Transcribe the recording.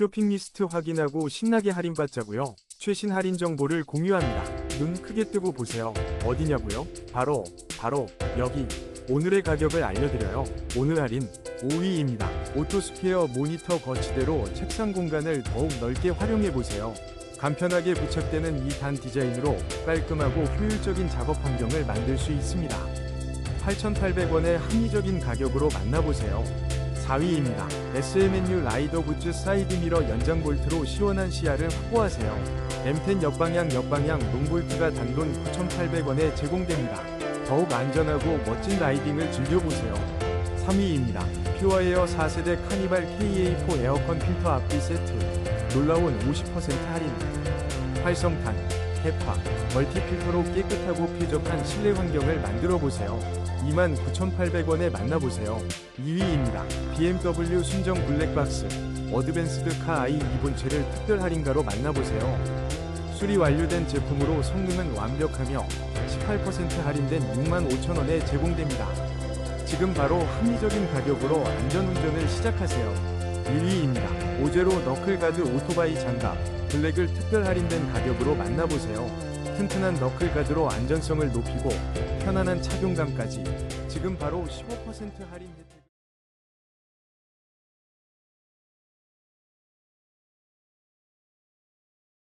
쇼핑 리스트 확인하고 신나게 할인받자고요. 최신 할인 정보를 공유합니다. 눈 크게 뜨고 보세요. 어디냐고요? 바로 바로 여기 오늘의 가격을 알려드려요. 오늘 할인 5위입니다. 오토스퀘어 모니터 거치대로 책상 공간을 더욱 넓게 활용해 보세요. 간편하게 부착되는 이 단 디자인으로 깔끔하고 효율적인 작업 환경을 만들 수 있습니다. 8,800원의 합리적인 가격으로 만나보세요. 4위입니다. SMNU 라이더 굿즈 사이드 미러 연장 볼트로 시원한 시야를 확보하세요. M10 역방향 역방향 롱볼트가 단돈 9,800원에 제공됩니다. 더욱 안전하고 멋진 라이딩을 즐겨보세요. 3위입니다. 퓨어에어 4세대 카니발 KA4 에어컨 필터 앞뒤 세트. 놀라운 50% 할인. 활성탄, 헤파, 멀티 필터로 깨끗하고 쾌적한 실내 환경을 만들어 보세요. 29,800원에 만나보세요. 2위입니다. BMW 순정 블랙박스 어드밴스드 카 i 기본체를 특별 할인가로 만나보세요. 수리 완료된 제품으로 성능은 완벽하며 18% 할인된 65,000원에 제공됩니다. 지금 바로 합리적인 가격으로 안전운전을 시작하세요. 1위입니다. 오제로 너클가드 오토바이 장갑 블랙을 특별 할인된 가격으로 만나보세요. 튼튼한 너클 가드로 안전성을 높이고 편안한 착용감까지 지금 바로 15% 할인 혜택